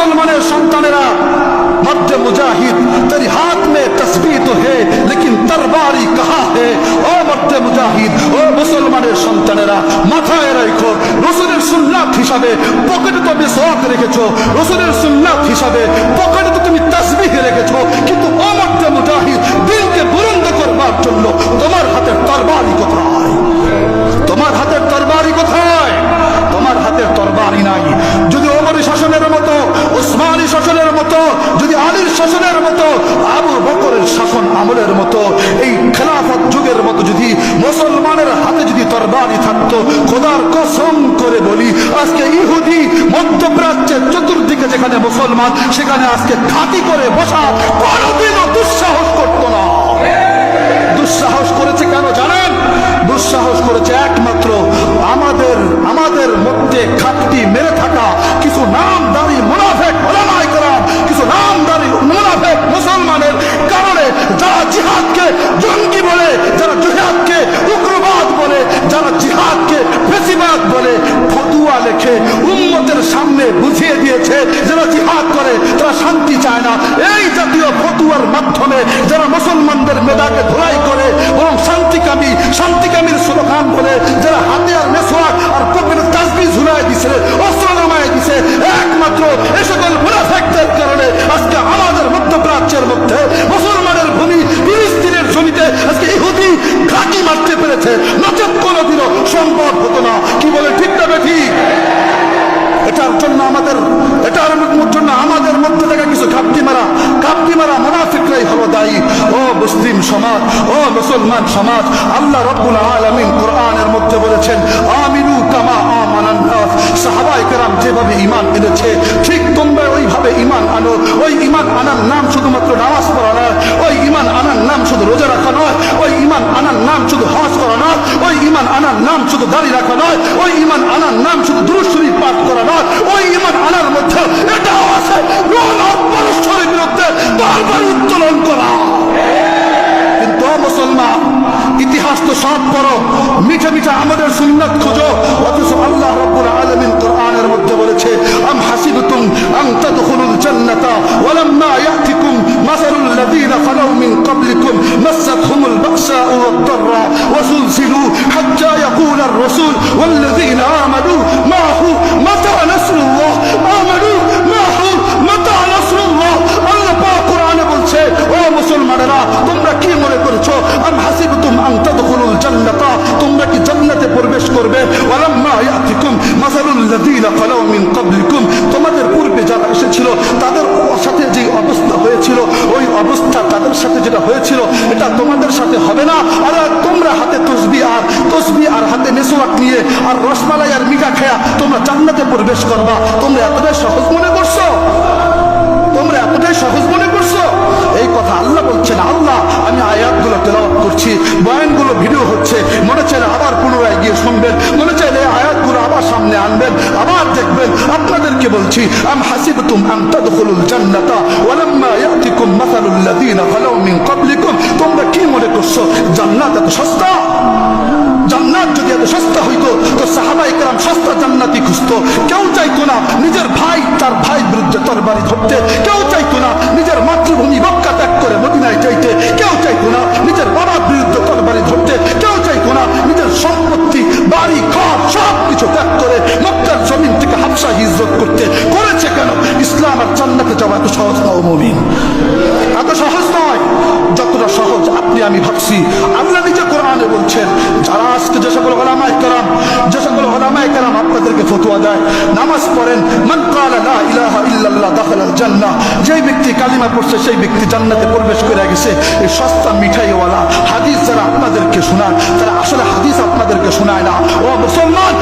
মুসলমানের সন্তানেরা মধ্যে মুজাহিদ তেরি হাত মে তসবি তো হে, লেকিন তরবারি কাহা হে? ও মধ্যে মুজাহিদ, ও মুসলমানের সন্তানেরা, মাথায় রেখো রসুলের সুন্নাথ হিসাবে পকেটে তো বেশ রেখেছো। রসুলের সুন্নাথ হিসাবে খোদার কসম করে বলি, আজকে ইহুদি মধ্যপ্রাচ্যের চতুর্দিকে যেখানে মুসলমান, সেখানে আজকে খাতি করে বসা কোনোদিনও দুঃসাহস করতো না। said, মারা মারা মুনাফিকরাই হলো দায়ী। ও মুসলিম সমাজ, ও মুসলমান সমাজ, আল্লাহ রব্বুল আলামিন কোরআনের মধ্যে বলেছেন, আমিনু কামা আমানান নাস। সাহাবায়ে কেরাম যেভাবে ঈমান এনেছে, ঠিক তোমরা ওইভাবে ঈমান আনো। ওই ঈমান আনার নাম শুধুমাত্র নামাজ পড়া নয়, ওই ঈমান আনার নাম শুধু রোজা রাখা নয়, ওই ঈমান আনার নাম শুধু হজ করা নয়, ওই ঈমান আনার নাম শুধু দাড়ি রাখা নয়, ওই ঈমান আনার নাম শুধু দুরূদ শরীফ পাঠ করা নয়, ওই ঈমান আনার মধ্যে এটাও মিঠে মিঠে আমাদের সুন্নাত খোঁজো। অথচ আল্লাহ রব্বুল আলামিন কোরআনের মধ্যে বলেছে, আম হাসিবতুম আন তাদখুলুল জান্নাতা ওয়ালাম্মা ইয়াতিকুম মাসালুল লাযীনা খালাউ মিন ক্বাবলিকুম মাসাতহুমুল বাসাউ ওয়াদ-দাররা ওয়াযুলজিলু হাত্তা ইয়াকুলা আর-রাসূল ওয়াল্লাযীনা আমানু মাহু মাতা নাসরুল্লাহ আমানু মাহু মাতা নাসরুল্লাহ। আল্লাহ পাক কোরআনে বলছে, ও মুসলমানেরা, তোমরা কি মনে করছ? আম হাসিবতুম আন তাদখুলুল জান্নাতা, তোমরা কি জান্নাতে প্রবেশ করবে। তোমাদের পূর্বে যারা এসেছিল, তাদের সাথে যে অবস্থা হয়েছিল, ওই অবস্থা তাদের সাথে যেটা হয়েছিল, এটা তোমাদের সাথে হবে না। আর তোমরা হাতে তসবি আর তসবি আর হাতে মেসোয়াক নিয়ে আর রসমালাই আর মিঠা খেয়া তোমরা জান্নাতে প্রবেশ করবা। তোমরা এতটাই সহজ মনে করছ? শুনবেন মনে চাইলে আয়াতগুলো আবার সামনে আনবেন, আবার দেখবেন, আপনাদেরকে বলছি জান্নাতা, ওয়ালাম্মা ইয়াতিকুম মাসালুল লাযীনা খালাউ মিন ক্বাবলিকুম, তোমরা কি মনে করছ, জান্নাত এত সস্তা? জান্নাত যদি এত সস্তা হইতো, তো সস্তা জান্নাতি খুঁজতো। কেউ চাইতো না নিজের ভাই তার ভাই বিরুদ্ধে তরবারি ধরতে, কেউ চাইতো না নিজের মাতৃভূমি মক্কা ত্যাগ করে মদিনায় চাইতো এত সহজ ও মমিন এত সহজ নয় যতটা সহজ আপনি আমি ভাবছি। আল্লাহ নিজে কোরআনে বলছেন, যারা আজকে যে সকল ওলামায়ে কেরাম, যে সকল ওলামায়ে কেরাম আপনাদেরকে ফতোয়া দেয়, নামাজ পড়েন, মান ক্বালা লা ইলাহা ইল্লাল্লাহ দাখালাল জান্নাহ, যেই ব্যক্তি কালিমা পড়ছে, সেই ব্যক্তি জান্নাতে প্রবেশ করে গেছে, এই সস্তা মিঠাইওয়ালা হাদিস যারা আপনাদেরকে শোনায়, তারা আসলে হাদিস আপনাদেরকে শোনায় না। ও মুসলমান